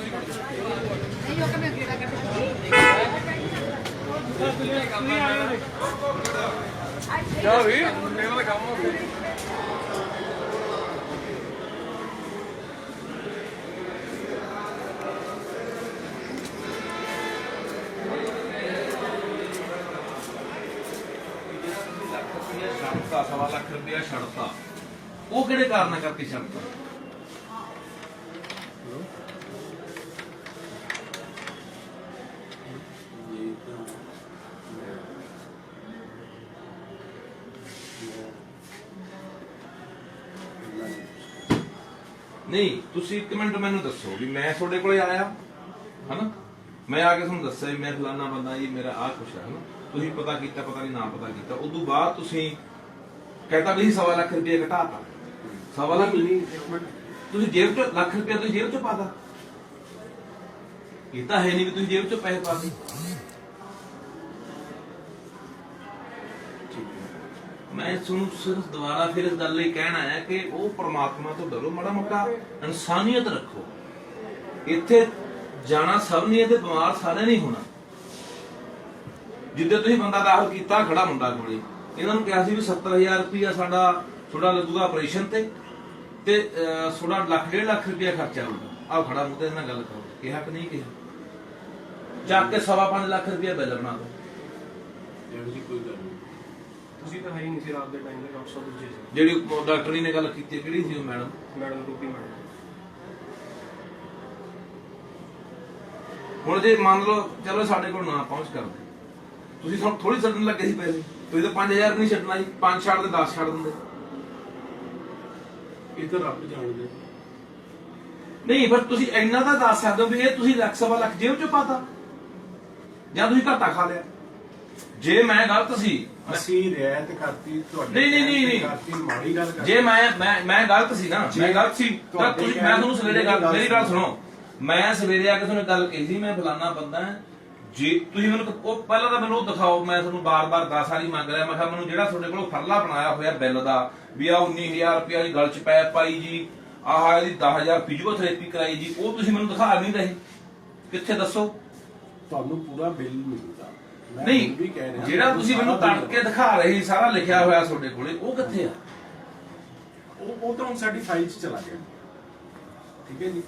ਨਹੀਂ ਉਹ ਕਿਵੇਂ ਕਿਹੜਾ ਕੱਢ ਜਾ। ਵੀ ਮੇਰਾ ਤਾਂ ਕੰਮ ਹੋ ਗਿਆ ਸਵਾ ਲੱਖ ਰੁਪਇਆ ਛੱਡਤਾ। ਉਹ ਕਿਹੜੇ ਕਾਰਨਾਂ ਕਰਕੇ ਛੱਡਤਾ? ਨਹੀਂ, ਤੁਸੀਂ ਇੱਕ ਮਿੰਟ ਮੈਨੂੰ ਦੱਸੋ ਵੀ ਮੈਂ ਤੁਹਾਡੇ ਕੋਲੇ ਆਇਆ, ਹਨਾ? ਮੈਂ ਆ ਕੇ ਤੁਹਾਨੂੰ ਦੱਸਿਆ ਵੀ ਮੈਂ ਫਲਾਨਾ ਬੰਦਾ ਜੀ, ਮੇਰਾ ਆਹ ਕੁਛ ਹੈ, ਹਨਾ? ਤੁਸੀਂ ਪਤਾ ਕੀਤਾ, ਪਤਾ ਨਹੀਂ ਨਾ ਪਤਾ ਕੀਤਾ। ਉਸ ਤੋਂ ਬਾਅਦ ਤੁਸੀਂ ਕਹਿੰਦਾ ਵੀ ਸਵਾ ਲੱਖ ਰੁਪਏ ਘਟਾਤਾ ਸਵਾ ਲੱਖ ਨਹੀਂ ਤੁਸੀਂ ਜੇਬ ਚ, ਲੱਖ ਰੁਪਏ ਤੁਸੀਂ ਜੇਬ ਚ ਪਾਤਾ। ਇਹ ਤਾਂ ਹੈ ਨਹੀਂ ਵੀ ਤੁਸੀਂ ਜੇਬ ਚ ਪੈਸੇ ਪਾ ਦੇ ਮੈਂ ਤੁਹਾਨੂੰ ਸਿਰਫ ਦੁਬਾਰਾ ਫਿਰ ਇਸ ਗੱਲ ਲਈ ਕਹਿਣਾ ਹੈ ਕਿ ਉਹ ਪ੍ਰਮਾਤਮਾ ਤੋਂ ਡਰੋ, ਮਾੜਾ ਮੋਟਾ ਇਨਸਾਨੀਅਤ ਰੱਖੋ। ਇੱਥੇ ਜਾਣਾ ਸਭ ਨੇ ਤੇ ਬਿਮਾਰ ਸਾਰੇ ਨਹੀਂ ਹੋਣਾ। ਜਿੱਦੇ ਤੁਸੀਂ ਬੰਦਾ ਦਾਖਲ ਕੀਤਾ, ਖੜਾ ਮੁੰਡਾ ਕੋਲੇ। ਇਹਨਾਂ ਨੂੰ ਕਿਹਾ ਸੀ ਵੀ 70000 ਰੁਪਇਆ ਸਾਡਾ ਥੋੜਾ ਲੱਗੂਗਾ ਆਪਰੇਸ਼ਨ ਤੇ ਤੇ ਥੋੜਾ ਲੱਖ ਡੇਢ ਲੱਖ ਰੁਪਇਆ ਖਰਚਾ ਆਊਗਾ ਆਹ ਖੜਾ ਮੁੰਡੇ ਨਾਲ ਗੱਲ ਕਰੋ। ਕਿਹਾ ਕਿ ਨਹੀਂ ਕਿਹਾ? ਚੱਕ ਕੇ ਸਵਾ ਪੰਜ ਲੱਖ ਰੁਪਇਆ ਬਿੱਲ ਬਣਾ ਦੋ ਤੁਸੀਂ ਤਾਂ ਹੈ ਹੀ ਨਹੀਂ ਸੀ ਰਾਤ ਦੇ ਟਾਈਮ ਦੇ ਡਾਕਟਰ ਸਾਹਿਬ ਦੂਜੇ ਸੀ। ਜਿਹੜੀ ਡਾਕਟਰੀ ਨੇ ਗੱਲ ਕੀਤੀ ਕਿਹੜੀ ਸੀ ਉਹ ਮੈਡਮ? ਮੈਡਮ ਰੂਪੀ ਮੈਡਮ। ਹੁਣ ਜੇ ਮੰਨ ਲਓ ਚਲੋ ਸਾਡੇ ਕੋਲ ਨਾ ਪਹੁੰਚ ਕਰਦੇ। ਤੁਸੀਂ ਥੋੜੀ ਛੱਡਣ ਲੱਗੇ ਸੀ ਪੈਸੇ। ਤੁਸੀਂ ਤਾਂ 5000 ਨਹੀਂ ਛੱਡਣਾ ਸੀ 5 ਛੱਡ ਦੇ 10 ਛੱਡ ਦਿੰਦੇ। ਇਹ ਤਾਂ ਰੱਬ ਜਾਣਦੇ। ਨਹੀਂ ਪਰ ਤੁਸੀਂ ਇੰਨਾ ਤਾਂ ਦੱਸ ਸਕਦੇ ਹੋ ਵੀ ਇਹ ਤੁਸੀਂ ਲੱਖ ਸਵਾ ਲੱਖ ਜੇਬ ਚੋਂ ਪਾਤਾ। ਜਾਂ ਤੁਸੀਂ ਘਾਟਾ ਖਾ ਲਿਆ। ਜੇ ਮੈਂ ਗਲਤ ਸੀ ਅਸੀਂ ਰਿਆਇਤ ਕਰਤੀ ਤੁਹਾਡੇ ਨਹੀਂ, ਨਹੀਂ, ਨਹੀਂ, ਨਹੀਂ। ਕਰਤੀ ਮਾੜੀ ਗੱਲ ਕਰਤੀ। ਜੇ ਮੈਂ ਮੈਂ ਮੈਂ ਗਲਤ ਸੀ ਨਾ ਜੇ ਮੈਂ ਗਲਤ ਸੀ ਤਾਂ ਤੁਸੀਂ ਮੈਂ ਤੁਹਾਨੂੰ ਸਵੇਰੇ ਗੱਲ ਮੇਰੀ ਗੱਲ ਸੁਣੋ। ਮੈਂ ਸਵੇਰੇ ਆ ਕੇ ਤੁਹਾਨੂੰ ਗੱਲ ਕਹੀ ਸੀ ਮੈਂ ਫਲਾਨਾ ਬੰਦਾ ਹਾਂ। ਜੇ ਤੁਸੀਂ ਮੈਨੂੰ ਉਹ ਪਹਿਲਾਂ ਤਾਂ ਮੈਨੂੰ ਉਹ ਦਿਖਾਓ ਮੈਂ ਤੁਹਾਨੂੰ ਬਾਰ-ਬਾਰ 10 ਵਾਰੀ ਮੰਗ ਰਿਹਾ ਮੈਂ ਕਿਹਾ ਮੈਨੂੰ ਜਿਹੜਾ ਤੁਹਾਡੇ ਕੋਲੋਂ ਫਰਲਾ ਬਣਾਇਆ ਹੋਇਆ ਬਿੱਲ ਦਾ ਵੀ ਆ 19000 ਰੁਪਏ ਦੀ ਗਲ ਚ ਪੈ ਪਾਈ ਜੀ ਆਹ ਇਹਦੀ 10000 ਫਿਜ਼ੀਓਥੈਰੇਪੀ ਕਰਾਈ ਜੀ ਉਹ ਤੁਸੀਂ ਮੈਨੂੰ ਦਿਖਾ ਨਹੀਂ ਰਹੇ। ਕਿੱਥੇ ਦੱਸੋ? ਤੁਹਾਨੂੰ ਪੂਰਾ ਬਿੱਲ ਮਿਲੂਗਾ। ਮੈਂ ਨਹੀਂ ਜਿਹੜਾ ਤੁਸੀਂ ਮੈਨੂੰ ਸਾਰਾ ਤੜ ਕੇ ਦਿਖਾ ਰਹੇ ਸਾਰਾ ਲਿਖਿਆ ਹੋਇਆ ਤੁਹਾਡੇ ਕੋਲੇ ਉਹ ਕਿੱਥੇ ਆ? ਉਹ ਉਹ ਤਾਂ ਸਾਡੀ ਫਾਈਲ 'ਚ ਚਲਾ ਗਿਆ। ਠੀਕ ਹੈ ਜੀ?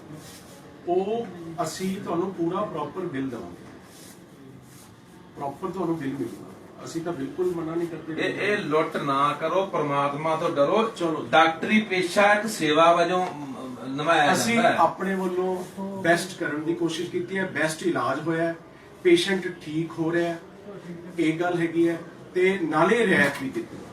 ਉਹ ਅਸੀਂ ਤੁਹਾਨੂੰ ਪੂਰਾ ਪ੍ਰੋਪਰ ਬਿੱਲ ਦਵਾਂਗੇ। ਪ੍ਰੋਪਰ ਤੁਹਾਨੂੰ ਬਿੱਲ ਮਿਲੂਗਾ। ਅਸੀਂ ਤਾਂ ਬਿਲਕੁਲ ਮਨਾ ਨਹੀਂ ਕਰਦੇ। ਇਹ ਇਹ ਲੁੱਟ ਨਾ ਕਰੋ ਪ੍ਰਮਾਤਮਾ ਤੋਂ ਡਰੋ। ਚਲੋ। ਡਾਕਟਰੀ ਪੇਸ਼ਾ ਇੱਕ ਸੇਵਾ ਵਜੋਂ ਨਿਭਾਇਆ ਅਸੀਂ ਜਾਂਦਾ ਹੈ। ਆਪਣੇ ਵੱਲੋਂ ਬੈਸਟ ਕਰਨ ਦੀ ਕੋਸ਼ਿਸ਼ ਕੀਤੀ ਹੈ ਬੈਸਟ ਇਲਾਜ ਹੋਇਆ ਹੈ। ਪੇਸ਼ੈਂਟ ਠੀਕ ਹੋ ਰਿਹਾ ਹੈ। ਇਹ ਗੱਲ ਹੈਗੀ ਹੈ ਤੇ ਨਾਲੇ ਰਿਆਇਤ ਵੀ ਕੀਤੀ ਹੈ।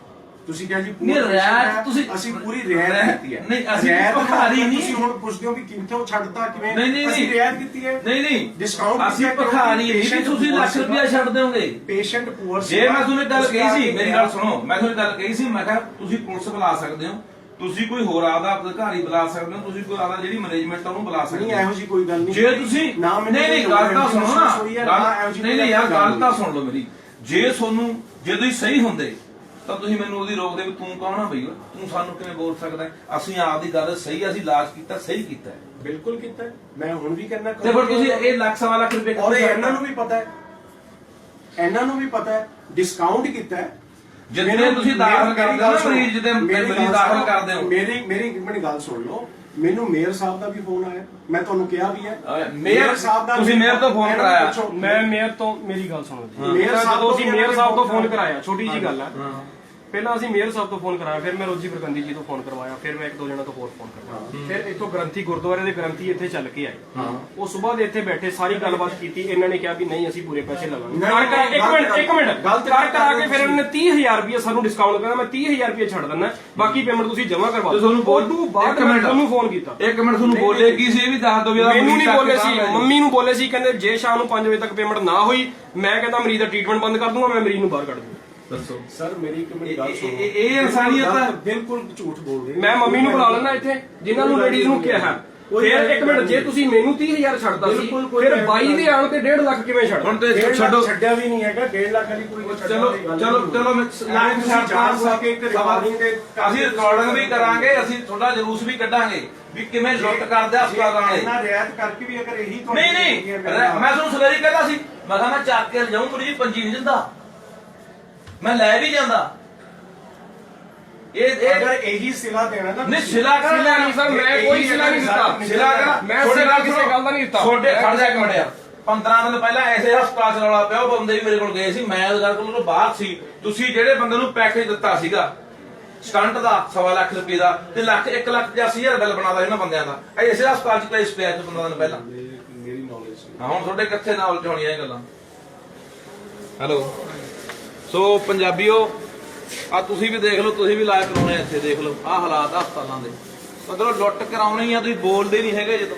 ਤੁਸੀਂ ਕਿਹਾ ਜੀ ਨਹੀਂ, patient ਰਿਆਇਤ ਹੈ, ਤੁਸੀਂ- ਅਸੀਂ ਪੂਰੀ ਰਿਆਇਤ ਰਿਆਇਤ- ਕੀਤੀ ਹੈ। ਨਹੀਂ, ਅਸੀਂ ਰਿਆਇਤ ਭਿਖਾਰੀ ਨਹੀਂ। ਤੁਸੀਂ ਹੁਣ ਪੁੱਛਦੇ ਹੋ ਵੀ ਕਿੰਥੋਂ ਛੱਡਤਾ ਕਿਵੇਂ? ਨਹੀਂ ਨਹੀਂ ਅਸੀਂ ਨਹੀਂ। ਰਿਆਇਤ ਕੀਤੀ ਹੈ। ਨਹੀਂ ਨਹੀਂ। Discount ਅਸੀਂ ਭਖਾਰੀ ਨਹੀਂ patient ਤੁਸੀਂ ਲੱਖ ਰੁਪਇਆ ਛੱਡ ਦਿਓਗੇ। ਪੇਸ਼ੈਂਟ ਪੂਅਰ ਜੇ ਮੈਂ ਤੁਹਾਨੂੰ ਇੱਕ ਗੱਲ ਕਹੀ ਸੀ ਮੇਰੀ ਗੱਲ ਸੁਣੋ ਮੈਂ ਤੁਹਾਨੂੰ ਇੱਕ ਗੱਲ ਕਹੀ ਸੀ ਮੈਂ ਕਿਹਾ ਤੁਸੀਂ ਪੁਲਿਸ ਬੁਲਾ ਸਕਦੇ ਹੋ ਤੁਸੀਂ ਕੋਈ ਹੋਰ ਆਦਾ ਅਧਿਕਾਰੀ ਬੁਲਾ ਸਕਦੇ ਹੋ ਤੁਸੀਂ ਕੋਈ ਆਦਾ ਜਿਹੜੀ ਮੈਨੇਜਮੈਂਟ ਉਹਨੂੰ ਬੁਲਾ ਸਕਦੇ ਨਹੀਂ ਹੋ। ਇਹੋ ਜੀ ਕੋਈ ਗੱਲ ਨਹੀਂ। ਜੇ ਤੁਸੀਂ ਨਾ ਮੈਨੂੰ ਨਹੀਂ ਨਹੀਂ ਕੋਈ ਗੱਲ ਤਾਂ ਸੁਣੋ ਨਾ। ਹੋਈ ਹੈ, ਗੱਲ- ਨਾ ਇਹੋ ਜਿਹੀ ਨਹੀਂ ਨਹੀਂ ਯਾਰ ਗੱਲ ਤਾਂ ਸੁਣ ਲਓ ਮੇਰੀ। ਜੇ ਤੁਹਾਨੂੰ ਜੇ ਤੁਸੀਂ ਸਹੀ ਹੁੰਦੇ ਤਾਂ ਤੁਸੀਂ ਮੈਨੂੰ ਉਹਦੀ ਰੋਕਦੇ ਵੀ ਤੂੰ ਕੌਣ ਆ ਬਈ ਓਏ? ਤੂੰ ਸਾਨੂੰ ਕਿਵੇਂ ਬੋਲ ਸਕਦਾ ਹੈ? ਅਸੀਂ ਆਪਦੀ ਗੱਲ ਸਹੀ ਆ, ਅਸੀਂ ਇਲਾਜ ਕੀਤਾ ਸਹੀ ਕੀਤਾ ਹੈ। ਬਿਲਕੁਲ ਕੀਤਾ ਹੈ। ਮੈਂ ਹੁਣ ਵੀ ਕਹਿੰਦਾ ਤੇ ਫਿਰ ਤੁਸੀਂ ਇਹ ਲੱਖ ਸਵਾ ਲੱਖ ਰੁਪਏ ਔਰ ਇਹ ਇਹਨਾਂ ਨੂੰ ਵੀ ਪਤਾ ਹੈ ਇਹਨਾਂ ਨੂੰ ਵੀ ਪਤਾ ਹੈ ਡਿਸਕਾਊਂਟ ਕੀਤਾ ਹੈ ਜਿੰਨੇ ਤੁਸੀਂ ਦਾਖਲ ਮੇਰੀ ਕਰਦੇ ਹੋ ਗੱਲ ਨਾ ਸੁਣੋ। ਮਰੀਜ਼ ਜਿੱਦੇ ਮੇਰੀ ਮਰੀਜ਼ ਗੱਲ ਦਾਖਲ ਸੁਣੋ। ਕਰਦੇ ਹੋ। ਮੇਰੀ ਮੇਰੀ ਇੱਕ ਮਿੰਟ ਗੱਲ ਸੁਣ ਲਓ ਮੈਨੂੰ ਮੇਅਰ ਸਾਹਿਬ ਦਾ ਵੀ ਫੋਨ ਆਇਆ ਮੈਂ ਤੁਹਾਨੂੰ ਕਿਹਾ ਵੀ ਹੈ ਅਹ ਮੇਅਰ ਸਾਹਿਬ ਦਾ ਤੁਸੀਂ ਮੇਅਰ ਤੋਂ ਫੋਨ ਮੈਨੂੰ ਕਰਾਇਆ। ਪੁੱਛੋ। ਮੈਂ ਮੇਅਰ ਤੋਂ ਮੇਰੀ ਗੱਲ ਸੁਣੋ ਜੀ ਮੇਅਰ ਸਾਹਿਬ ਜਦੋਂ ਤੋਂ ਅਸੀਂ ਮੇਅਰ ਸਾਹਿਬ ਤੋਂ ਫੋਨ ਫੋਨ ਕਰਾਇਆ ਛੋਟੀ ਜੀ ਗੱਲ ਹੈ ਹਾਂ ਪਹਿਲਾਂ ਅਸੀਂ ਮੇਅਰ ਸਾਹਿਬ ਤੋਂ ਫੋਨ ਕਰਾਇਆ ਫਿਰ ਮੈਂ ਰੋਜੀ ਪ੍ਰਬੰਧੀ ਜੀ ਤੋਂ ਫੋਨ ਕਰਵਾਇਆ ਫਿਰ ਮੈਂ ਇੱਕ ਦੋ ਜਣਾ ਤੋਂ ਹੋਰ ਫੋਨ ਕਰਵਾਇਆ। ਫਿਰ ਇੱਥੋਂ ਗ੍ਰੰਥੀ ਗੁਰਦੁਆਰੇ ਦੇ ਗ੍ਰੰਥੀ ਇੱਥੇ ਚੱਲ ਕੇ ਆਏ। ਉਹ ਸਵੇਰ ਦੇ ਇੱਥੇ ਬੈਠੇ ਸਾਰੀ ਗੱਲਬਾਤ ਕੀਤੀ ਇਹਨਾਂ ਨੇ ਕਿਹਾ ਵੀ ਨਹੀਂ ਅਸੀਂ ਪੂਰੇ ਪੈਸੇ ਲਵਾਂਗੇ। ਕਰ ਕਰ ਇੱਕ ਮਿੰਟ ਇੱਕ ਮਿੰਟ। ਗਲਤ ਕਰ ਕਰਾ ਕੇ ਫਿਰ ਇਹਨਾਂ ਨੇ 30000 ਰੁਪਏ ਸਾਨੂੰ ਡਿਸਕਾਊਂਟ ਕਰਨਾ ਮੈਂ 30000 ਰੁਪਏ ਛੱਡ ਦਿੰਦਾ। ਬਾਕੀ ਪੇਮੈਂਟ ਤੁਸੀਂ ਜਮ੍ਹਾਂ ਕਰਵਾ ਤੇ ਤੁਹਾਨੂੰ ਉਦੋਂ ਬਾਅਦ ਮੈਂ। ਤੁਹਾਨੂੰ ਫੋਨ ਕੀਤਾ। ਇੱਕ ਮਿੰਟ ਤੁਹਾਨੂੰ ਬੋਲੇ ਕੀ ਸੀ ਇਹ ਵੀ ਦੱਸ ਦਿਓ ਵੀ ਮੈਨੂੰ ਨਹੀਂ ਬੋਲੇ ਸੀ। ਮੰਮੀ ਨੂੰ ਬੋਲੇ ਸੀ ਕਹਿੰਦੇ ਜੇ ਸ਼ਾਮ ਨੂੰ 5 ਵਜੇ ਤੱਕ ਪੇਮੈਂਟ ਨਾ ਹੋਈ ਮੈਂ ਕਹਿੰਦਾ ਮਰੀਜ਼ ਦਾ ਟ੍ਰੀਟਮੈਂਟ ਬੰਦ ਕਰ ਦੂੰਗਾ ਮੈਂ ਮਰੀਜ਼ ਨੂੰ ਬਾਹਰ ਕੱਢ ਦੂੰਗਾ। ਦੱਸੋ। ਸਰ ਮੇਰੀ ਇੱਕ ਮਿੰਟ ਗੱਲ ਇਹ- ਸੁਣੋ। ਇਹ- ਇਹ ਇਨਸਾਨੀਅਤ ਹੈ। ਬਿਲਕੁਲ ਝੂਠ ਬੋਲ ਰਹੇ ਮੈਂ ਮੰਮੀ ਨੂੰ ਬੁਲਾ ਲੈਣਾ ਇੱਥੇ ਜਿਨ੍ਹਾਂ ਨੂੰ ਲੇਡੀਜ਼ ਨੂੰ ਕਿਹਾ ਹੈ। ਫਿਰ ਇੱਕ ਮਿੰਟ ਜੇ ਤੁਸੀਂ ਮੈਨੂੰ 30000 ਛੱਡਦਾ ਸੀ ਬਿਲਕੁਲ ਕੋਈ ਫਿਰ ਗੱਲ 22 ਦੇ ਆਣ ਤੇ 1.5 ਲੱਖ ਕਿਵੇਂ ਛੱਡ ਹੁਣ ਤੇ ਡੇਢ ਲੱਖ ਛੱਡੋ। ਛੱਡਿਆ ਵੀ ਨਹੀਂ ਹੈਗਾ 1.5 ਲੱਖ ਵਾਲੀ ਕੋਈ ਛੱਡਣ ਚਲੋ ਵਾਲੀ ਗੱਲ ਚਲੋ ਨਹੀਂ। ਚਲੋ ਮੈਂ ਨਾਲੇ ਤੁਸੀਂ ਜਾਣ ਸਕੇ ਇੱਕ ਰਿਕਾਰਡਿੰਗ ਦੇ ਅਸੀਂ ਰਿਕਾਰਡਿੰਗ ਵੀ ਕਰਾਂਗੇ ਅਸੀਂ ਤੁਹਾਡਾ ਜਲੂਸ ਵੀ ਕੱਢਾਂਗੇ। ਵੀ ਕਿਵੇਂ ਲੁੱਟ ਕਰਦੇ ਆ ਹਸਪਤਾਲਾਂ ਰਿਆਇਤ ਕਰਕੇ ਵੀ ਅਗਰ ਇਹੀ ਨਹੀਂ ਨਹੀਂ। ਮੇਰੇ ਮੈਂ ਤੁਹਾਨੂੰ ਸਵੇਰੀ ਕਹਿੰਦਾ ਸੀ ਮੈਂ ਕਿਹਾ ਮੈਂ ਚੱਕ ਕੇ ਲਿਜਾਉਂ ਕੁੜੀ ਜੀ ਪੰਜੀ ਨਹੀਂ ਦਿੰਦਾ ਮੈਂ ਲੈ ਵੀ ਜਾਂਦਾ। ਇਹ ਅਗਰ ਇਹ ਇਹੀ ਸਿਲਾ ਦੇਣਾ ਨਾ ਨਹੀਂ ਸਿਲਾ ਕਰ ਨਹੀਂ ਸਰ, ਮੈਂ ਕੋਈ ਸਿਲਾ ਨਹੀਂ ਦਿੱਤਾ। ਸਿਲਾ ਕਰ। ਮੈਂ ਸਿਲਾ ਕਿਸੇ ਗੱਲ ਦਾ ਨਹੀਂ ਦਿੱਤਾ। ਛੋਟੇ ਖੜ ਜਾ ਯਾਰ 15 ਦਿਨ ਪਹਿਲਾਂ ਐਸੇ ਹਸਪਤਾਲ ਚ ਰੌਲਾ ਪਿਆ ਉਹ ਬੰਦੇ ਵੀ ਮੇਰੇ ਕੋਲ ਗਏ ਸੀ ਮੈਂ ਉਹਦੇ ਕੋਲ ਬਾਹਰ ਸੀ। ਤੁਸੀਂ ਜਿਹੜੇ ਬੰਦੇ ਨੂੰ ਪੈਕੇਜ ਦਿੱਤਾ ਸੀਗਾ ਸਟੰਟ ਦਾ ਸਵਾ ਲੱਖ ਰੁਪਏ ਦਾ ਤੇ ਲੱਖ 1 ਲੱਖ 85 ਹਜ਼ਾਰ ਬਿੱਲ ਬਣਾਦਾ ਇਹਨਾਂ ਬੰਦਿਆਂ ਦਾ। ਇਹ ਇਸੇ ਹਸਪਤਾਲ ਚ ਕੇਸ ਪਿਆ ਸੀ 15 ਦਿਨ ਪਹਿਲਾਂ। ਮੇਰੀ ਨੌਲੇਜ ਹਾਂ ਹੁਣ ਤੁਹਾਡੇ ਕਿੱਥੇ ਨਾਲ ਹੋਣੀਆਂ ਇਹ ਗੱਲਾਂ? ਹੈਲੋ ਸੋ ਪੰਜਾਬੀਓ ਆ ਤੁਸੀਂ ਵੀ ਦੇਖ ਲਓ, ਤੁਸੀਂ ਵੀ ਲਾਇਕ ਕਰਾਉਣੇ ਇੱਥੇ, ਦੇਖ ਲਓ ਆ ਹਾਲਾਤ ਆ ਹਸਪਤਾਲਾਂ ਦੇ। ਮਤਲਬ ਲੁੱਟ ਕਰਾਉਣੇ ਆ, ਤੁਸੀਂ ਬੋਲਦੇ ਨਹੀਂ ਹੈਗੇ ਜਦੋਂ।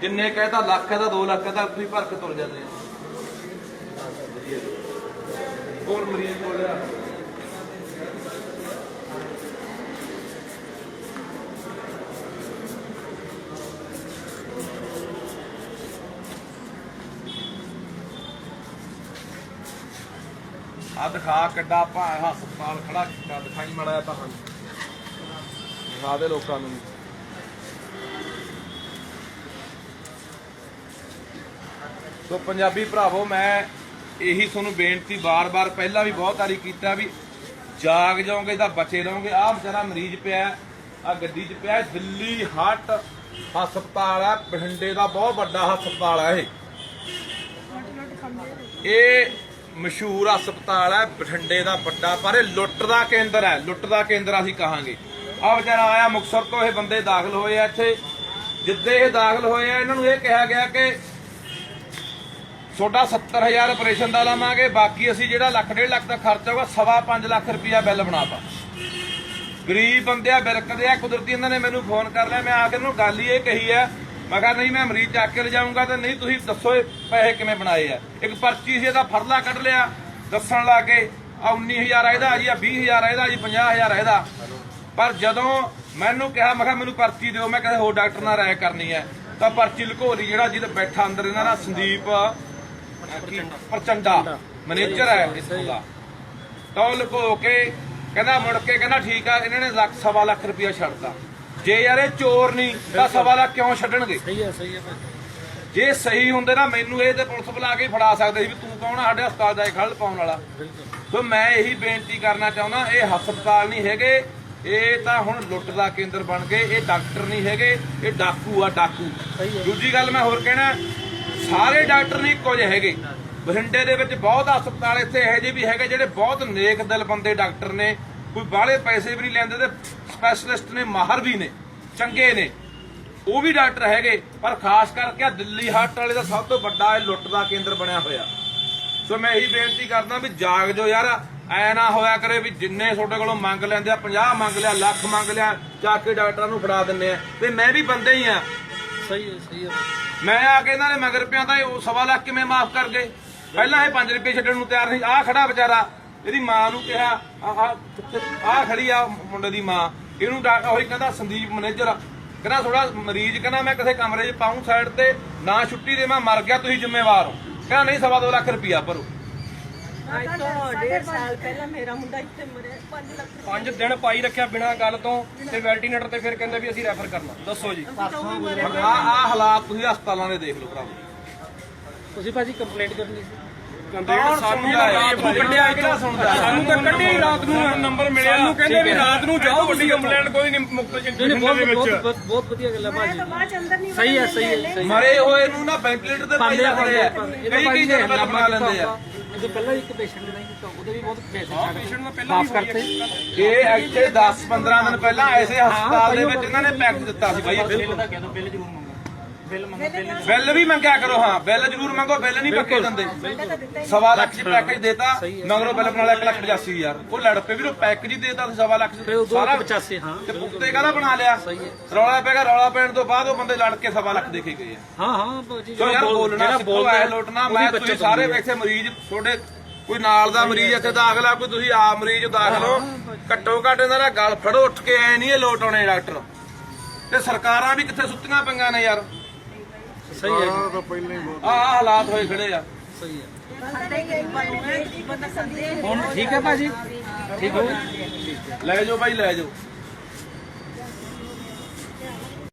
ਜਿੰਨੇ ਕਹਤਾ, ਲੱਖ ਹੈ 2 ਲੱਖ ਦਾ ਤੁਸੀਂ ਭਰ ਕੇ ਤੁਰ ਜਾਂਦੇ ਆ। ਹੋਰ ਮਰੀਜ਼ ਬੋਲਿਆ ਆ ਦਿਖਾ ਕਿੱਡਾ ਭਾ ਹਸਪਤਾਲ ਖੜਾ ਕੀਤਾ ਦਿਖਾਈ ਮੜਾ ਤਾਂ ਹਨ ਦਿਖਾ ਦੇ ਲੋਕਾਂ ਨੂੰ ਸੋ ਪੰਜਾਬੀ ਭਰਾਵੋ ਮੈਂ ਇਹੀ ਤੁਹਾਨੂੰ ਬੇਨਤੀ ਬਾਰ-ਬਾਰ ਪਹਿਲਾਂ ਵੀ ਬਹੁਤ ਵਾਰੀ ਕੀਤਾ ਵੀ ਜਾਗ ਜਾਓਗੇ ਤਾਂ ਬਚੇ ਰਹੋਗੇ। ਆਹ ਵਿਚਾਰਾ ਮਰੀਜ਼ ਪਿਆ ਆ ਗੱਡੀ 'ਚ ਪਿਆ ਦਿੱਲੀ ਹਾਰਟ ਹਸਪਤਾਲ ਆ ਬਠਿੰਡੇ ਦਾ ਬਹੁਤ ਵੱਡਾ ਹਸਪਤਾਲ ਆ ਇਹ। ਇਹ ਮਸ਼ਹੂਰ ਹਸਪਤਾਲ ਹੈ, ਬਠਿੰਡੇ ਦਾ ਵੱਡਾ, ਪਰ ਇਹ ਲੁੱਟ ਦਾ ਕੇਂਦਰ ਹੈ, ਲੁੱਟ ਦਾ ਕੇਂਦਰ ਅਸੀਂ ਕਹਾਂਗੇ। ਆ ਵਿਚਾਰਾ ਆਇਆ ਮੁਕਸਰ ਤੋਂ, ਇਹ ਬੰਦੇ ਦਾਖਲ ਹੋਏ ਆ ਇੱਥੇ। ਜਿੱਦੇ ਇਹ ਦਾਖਲ ਹੋਏ ਆ, ਇਹਨਾਂ ਨੂੰ ਇਹ ਕਿਹਾ ਗਿਆ ਕਿ ਤੁਹਾਡਾ 70000 ਆਪਰੇਸ਼ਨ ਦਾ ਲਾਵਾਂਗੇ, ਬਾਕੀ ਅਸੀਂ ਜਿਹੜਾ ਲੱਖ, ਡੇਢ ਲੱਖ ਦਾ ਖਰਚਾ ਹੋਗਾ ਸਵਾ ਪੰਜ ਲੱਖ ਰੁਪਇਆ ਬਿੱਲ ਬਣਾਤਾ। ਗਰੀਬ ਬੰਦੇ ਬਿਰਕਦੇ ਆ, ਕੁਦਰਤੀ ਇਹਨਾਂ ਨੇ ਮੈਨੂੰ ਫੋਨ ਕਰ ਲਿਆ, ਮੈਂ ਆ ਕੇ ਇਹਨੂੰ ਗੱਲ ਹੀ ਇਹ ਕਹੀ ਹੈ ਮੈਂ ਕਿਹਾ ਨਹੀਂ, ਮੈਂ ਮਰੀਜ਼ ਚੱਕ ਕੇ ਲਿਜਾਊਂਗਾ ਤੇ ਨਹੀਂ, ਤੁਸੀਂ ਦੱਸੋ ਇਹ ਪੈਸੇ ਕਿਵੇਂ ਬਣਾਏ ਆ। ਇੱਕ ਪਰਚੀ ਸੀ, ਇਹਦਾ ਫਰਲਾ ਕੱਢ ਲਿਆ। ਦੱਸਣ ਲੱਗੇ ਆ 19000 ਇਹਦਾ ਜੀ ਆ 20000 ਇਹਦਾ ਜੀ 50000 ਇਹਦਾ। ਪਰ ਜਦੋਂ ਮੈਨੂੰ ਕਿਹਾ, ਮੈਂ ਕਿਹਾ ਮੈਨੂੰ ਪਰਚੀ ਦਿਓ, ਮੈਂ ਕਿਸੇ ਹੋਰ ਡਾਕਟਰ ਨਾਲ ਰਾਏ ਕਰਨੀ ਹੈ। ਤਾਂ ਪਰਚੀ ਲਕੋਰੀ ਜਿਹੜਾ ਜਿਹਦੇ ਬੈਠਾ ਅੰਦਰ ਇਹਨਾਂ ਦਾ ਸੰਦੀਪ ਪ੍ਰਚੰਡਾ, ਮੈਨੇਜਰ ਹੈ ਇੱਥੋਂ ਦਾ ਤਾਂ ਉਹ ਲੁਕੋ ਕੇ ਕਹਿੰਦਾ, ਮੁੜ ਕੇ ਕਹਿੰਦਾ, ਠੀਕ ਆ, ਇਹਨਾਂ ਨੇ ਲੱਖ, ਸਵਾ ਲੱਖ ਰੁਪਇਆ ਛੱਡਤਾ। ਜੇ ਯਾਰ ਇਹ ਚੋਰ ਨਹੀਂ ਤਾਂ ਸਵਾ ਲੱਖ ਕਿਉਂ ਛੱਡਣਗੇ? ਸਹੀ ਹੈ ਸਹੀ ਹੈ ਜੇ ਸਹੀ ਹੁੰਦੇ ਨਾ ਮੈਨੂੰ ਇਹ ਤੇ ਪੁਲਿਸ ਬੁਲਾ ਕੇ ਫੜਾ ਸਕਦੇ ਸੀ ਵੀ ਤੂੰ ਕੌਣ ਆ ਸਾਡੇ ਹਸਪਤਾਲ ਦਾ ਖਲ ਪਾਉਣ ਵਾਲਾ। ਸੋ ਮੈਂ ਇਹੀ ਬੇਨਤੀ ਕਰਨਾ ਚਾਹੁੰਦਾ ਇਹ ਹਸਪਤਾਲ ਨਹੀਂ ਹੈਗੇ ਇਹ ਤਾਂ ਹੁਣ ਲੁੱਟ ਦਾ ਕੇਂਦਰ ਬਣ ਗਏ ਇਹ ਡਾਕਟਰ ਨਹੀਂ ਹੈਗੇ ਇਹ ਡਾਕੂ ਆ ਡਾਕੂ। ਦੂਜੀ ਗੱਲ ਮੈਂ ਹੋਰ ਕਹਿਣਾ ਸਾਰੇ ਡਾਕਟਰ ਨਹੀਂ ਜਿਹੇ ਹੈਗੇ। ਬਠਿੰਡੇ ਦੇ ਵਿੱਚ ਬਹੁਤ ਹਸਪਤਾਲ ਇੱਥੇ ਇਹੋ ਜਿਹੇ ਵੀ ਹੈਗੇ ਜਿਹੜੇ ਬਹੁਤ ਨੇਕ ਦਿਲ ਬੰਦੇ ਡਾਕਟਰ ਨੇ ਕੋਈ ਬਾਹਲੇ ਪੈਸੇ ਵੀ ਨਹੀਂ ਲੈਂਦੇ ਤੇ ਸਪੈਸ਼ਲਿਸਟ ਨੇ ਮਾਹਰ ਵੀ ਨੇ ਚੰਗੇ ਨੇ। ਉਹ ਵੀ ਡਾਕਟਰ ਹੈਗੇ ਪਰ ਖਾਸ ਕਰਕੇ ਆ ਦਿੱਲੀ ਹਾਰਟ ਵਾਲੇ ਦਾ ਸਭ ਤੋਂ ਵੱਡਾ ਇਹ ਲੁੱਟ ਦਾ ਕੇਂਦਰ ਬਣਿਆ ਹੋਇਆ। ਸੋ ਮੈਂ ਇਹੀ ਬੇਨਤੀ ਕਰਦਾ ਵੀ ਜਾਗ ਜੋ ਯਾਰ ਐ ਨਾ ਹੋਇਆ ਕਰੇ ਵੀ ਜਿੰਨੇ ਤੁਹਾਡੇ ਕੋਲੋਂ ਮੰਗ ਲੈਂਦੇ ਆ 50 ਮੰਗ ਲਿਆ ਲੱਖ ਮੰਗ ਲਿਆ ਚੱਕ ਕੇ ਡਾਕਟਰਾਂ ਨੂੰ ਫੜਾ ਦਿੰਨੇ ਆ। ਤੇ ਮੈਂ ਵੀ ਬੰਦੇ ਹੀ ਆ। ਸਹੀ ਹੈ ਸਹੀ ਹੈ। ਮੈਂ ਆ ਕੇ ਇਹਨਾਂ ਦੇ ਮਗਰ ਪਿਆ ਤਾਂ ਇਹ ਸਵਾ ਲੱਖ ਕਿਵੇਂ ਮਾਫ ਕਰ ਗਏ? ਪਹਿਲਾਂ ਇਹ 5 ਰੁਪਏ ਛੱਡਣ ਨੂੰ ਤਿਆਰ ਨਹੀਂ ਆ ਖੜਾ ਵਿਚਾਰਾ ਇਹਦੀ ਮਾਂ ਨੂੰ ਕਿਹਾ ਆ ਆ ਖੜੀ ਆ ਮੁੰਡੇ ਦੀ ਮਾਂ। ਇਹਨੂੰ ਡਾ- ਉਹੀ ਕਹਿੰਦਾ ਸੰਦੀਪ ਮੈਨੇਜਰ। ਕਹਿੰਦਾ ਥੋੜਾ ਮਰੀਜ਼ ਕਹਿੰਦਾ ਮੈਂ ਕਿਸੇ ਕਮਰੇ 'ਚ ਪਾਉਂ ਸਾਈਡ ਤੇ ਨਾ ਛੁੱਟੀ ਦੇ ਮੈਂ ਮਰ ਗਿਆ ਤੁਸੀਂ ਜ਼ਿੰਮੇਵਾਰ ਹੋ। ਕਹਿੰਦਾ ਨਹੀਂ ਸਵਾ ਦੋ ਲੱਖ ਰੁਪਿਆ ਭਰੋ। ਅੱਜ ਤੋਂ ਡੇਢ ਸਾਲ ਪਹਿਲਾਂ ਮੇਰਾ ਮੁੰਡਾ ਇੱਥੇ ਮਰਿਆ 5 ਲੱਖ ਰੁਪਏ ਪੰਜ ਦਿਨ ਪਾਈ ਰੱਖਿਆ ਬਿਨਾਂ ਗੱਲ ਤੋਂ ਤੇ ਵੈਲਟੀਨੇਟਰ ਤੇ ਫਿਰ ਕਹਿੰਦੇ ਵੀ ਅਸੀਂ ਰੈਫਰ ਕਰਨਾ। ਦੱਸੋ ਜੀ। ਆ ਆ ਹਾਲਾਤ ਤੁਸੀਂ ਹਸਪਤਾਲਾਂ ਦੇ ਦੇਖ ਲਓ ਭਰਾਵੋ। ਤੁਸੀਂ ਭਾਜੀ ਕੰਪਲੇਂਟ ਕਰਨੀ ਸੀ। ਸਾਨੂੰ ਕੱਢਿਆ ਤਾਂ ਕੱਢਿਆ ਹੀ ਰਾਤ ਨੂੰ ਨੰਬਰ ਮਿਲਿਆ। ਸਾਨੂੰ ਕਹਿੰਦੇ ਵੀ ਰਾਤ ਨੂੰ ਜਾਓ ਵੱਡੀ ਕੰਪਲੇਂਟ ਕੋਈ ਨਹੀਂ ਮੁਕਤ ਨਹੀਂ ਚਿੰਤਨ ਬਹੁਤ ਦੇ ਬਹੁਤ ਵਿੱਚ। ਬਹੁਤ- ਬਹੁਤ ਵਧੀਆ ਗੱਲ ਹੈ ਮੈਂ ਭਾਜੀ ਤਾਂ ਬਾਅਦ ਚ ਅੰਦਰ ਨਹੀਂ ਸਹੀ ਹੈ, ਵੜਨ ਸਹੀ ਹੈ, ਦਿੰਦੇ। ਸਹੀ ਮਰੇ ਹੋਏ ਨੂੰ ਨਾ ਵੈਂਟੀਲੇਟਰ ਤੇ ਪਾਈ ਪਾਉਂਦੇ ਆ ਰੱਖਦੇ ਆ ਇਹਦਾ ਕਈ ਭਾਜੀ ਕੀ ਨੇ ਜਨਮ ਹੱਲਾ ਬਣਾ ਲੈਂਦੇ ਆ। ਇਹਦੇ ਪਹਿਲਾਂ ਇੱਕ ਪੇਸ਼ੈਂਟ ਨਹੀਂ ਕੀਤਾ ਉਹਦੇ ਵੀ ਬਹੁਤ ਪੈਸੇ ਹਾਂ ਛੱਡ ਪੇਸ਼ੈਂਟ ਦਾ ਪਹਿਲਾਂ ਮਾਫ ਵੀ ਹੋਈ ਕਰਤੇ। ਹੈ ਇਹ ਇੱਥੇ 10 15 ਦਿਨ ਪਹਿਲਾਂ ਐਸੇ ਹਸਪਤਾਲ ਦੇ ਵਿੱਚ ਇਹਨਾਂ ਨੇ ਪੈਕ ਦਿੱਤਾ ਸੀ ਬਾਈ ਬਿੱਲ ਦਾ ਕਹਿ ਦੋ ਬਿੱਲ ਜ਼ਰੂਰ ਬਿੱਲ ਮੰਗੋ ਬਿੱਲ ਬਿੱਲ ਵੀ ਮੰਗਿਆ ਕਰੋ ਹਾਂ। ਬਿੱਲ ਜ਼ਰੂਰ ਮੰਗੋ ਬਿੱਲ ਨਹੀਂ ਪੱਕੇ ਦਿੰਦੇ ਸਵਾ ਲੱਖ ਦੀ ਪੈਕੇਜ ਦੇਤਾ ਮਗਰੋਂ ਬਿੱਲ ਬਣਾ ਲਿਆ 1 ਲੱਖ 85 ਹਜ਼ਾਰ। ਉਹ ਲੜ ਪਏ ਵੀ ਉਹ ਪੈਕੇਜ ਹੀ ਦੇਤਾ ਸਵਾ ਲੱਖ ਲੱਖ 85 ਹਾਂ। ਤੇ ਪੁੱਤੇ ਕਾਹਦਾ ਬਣਾ ਲਿਆ? ਰੌਲਾ ਪੈ ਗਿਆ ਰੌਲਾ ਪੈਣ ਤੋਂ ਬਾਅਦ ਉਹ ਬੰਦੇ ਲੜ ਕੇ ਸਵਾ ਲੱਖ ਦੇ ਕੇ ਗਏ ਆ। ਹਾਂ ਹਾਂ ਸੋ ਯਾਰ ਬੋਲਣਾ ਐ ਲੋਟਣਾ ਮੈਂ ਤੁਸੀਂ ਸਾਰੇ ਇੱਥੇ ਮਰੀਜ਼ ਤੁਹਾਡੇ ਕੋਈ ਨਾਲ ਦਾ ਮਰੀਜ਼ ਇੱਥੇ ਦਾਖਲ ਆ ਕੋਈ ਤੁਸੀਂ ਆਪ ਮਰੀਜ਼ ਦਾਖਲ ਹੋ। ਘੱਟੋ ਘੱਟ ਇਹਨਾਂ ਦਾ ਗਲ ਫੜੋ ਉੱਠ ਕੇ ਐ ਨਹੀਂ ਇਹ ਲੋਟ ਆਉਣੇ ਡਾਕਟਰ। ਤੇ ਸਰਕਾਰਾਂ ਵੀ ਕਿੱਥੇ ਸੁੱਤੀਆਂ ਪਈਆਂ ਨੇ ਯਾਰ। ਸਹੀ ਹੈ ਜੀ। ਤਾਂ ਪਹਿਲਾਂ ਹੀ ਬਹੁਤ ਆਹ ਆਹ ਹਾਲਾਤ ਹੋਏ ਖੜੇ ਆ। ਸਹੀ ਹੈ। ਹੁਣ ਠੀਕ ਹੈ ਭਾਜੀ? ਠੀਕ ਹੋ? ਲੈ ਜਾਓ ਬਾਈ ਲੈ ਜਾਓ।